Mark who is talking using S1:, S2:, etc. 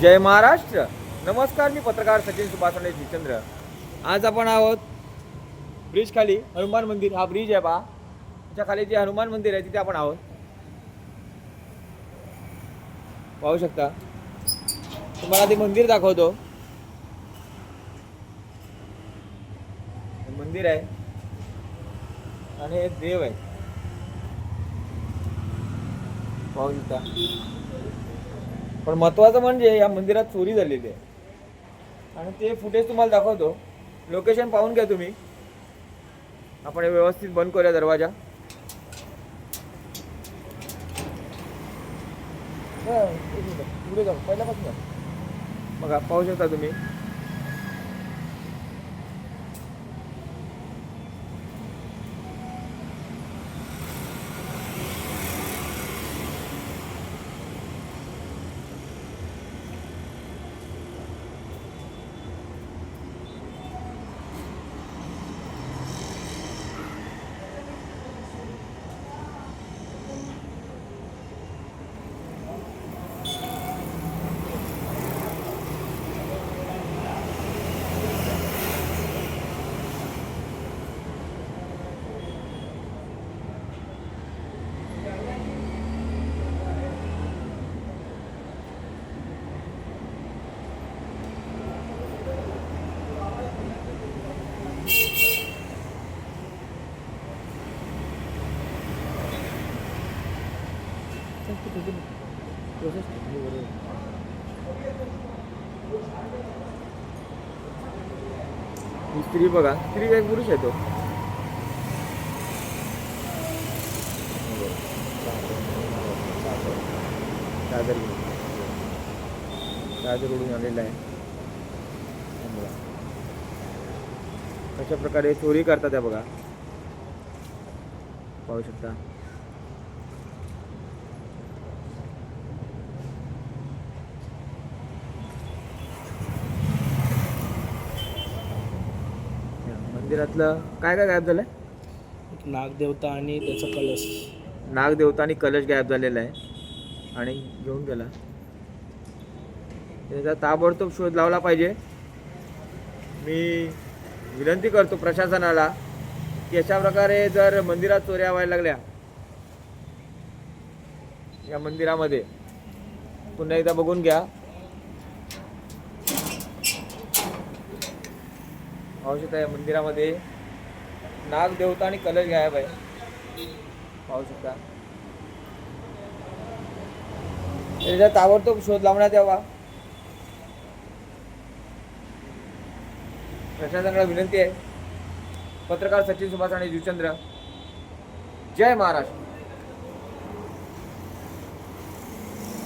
S1: जय महाराष्ट्र. नमस्कार मी पत्रकार सचिन सुभाषणे जिचंद्र आज आपण आहोत ब्रिज खाली. हनुमान मंदिर. हा ब्रिज आहे बा. त्याच्याखाली जे हनुमान मंदिर आहे तिथे आपण आहोत. पाहू शकता. तुम्हाला ते मंदिर दाखवतो. मंदिर आहे. आणि हे देव आहे. पाहू शकता. पण महत्वाचं म्हणजे या मंदिरात चोरी झालेली आहे. आणि ते फुटेज तुम्हाला दाखवतो. लोकेशन पाहून घ्या तुम्ही. आपण हे व्यवस्थित बंद करूया दरवाजा. पुढे जाऊ. पहिल्यापासून. बघा पाहू शकता तुम्ही. ही स्त्री बघा स्त्री एक पुरुष आहे तो. चादर घेऊन. चादर उडून आलेला आहे. हे बघा. कशा प्रकारे चोरी करतात आहे बघा. पाहू शकता या मंदिरातलं काय काय गायब झालंय?
S2: नागदेवता आणि त्याचा कलश.
S1: नागदेवता आणि कलश गायब झालेला आहे. आणि घेऊन गेला. त्याचा ताबडतोब शोध लावला पाहिजे. मी विनंती करतो प्रशासनाला की अशा प्रकारे जर मंदिरात चोऱ्या व्हायला लागल्या या मंदिरामध्ये पुन्हा एकदा बघून घ्या. पाहू शकता या मंदिरामध्ये नागदेवता आणि कलश गायब आहे. पाहू शकता त्याचा ताबडतोब शोध लावण्यात यावा. प्रशासनाला विनंती आहे. पत्रकार सचिन सुभाष आणि जुचंद्र. जय महाराष्ट्र.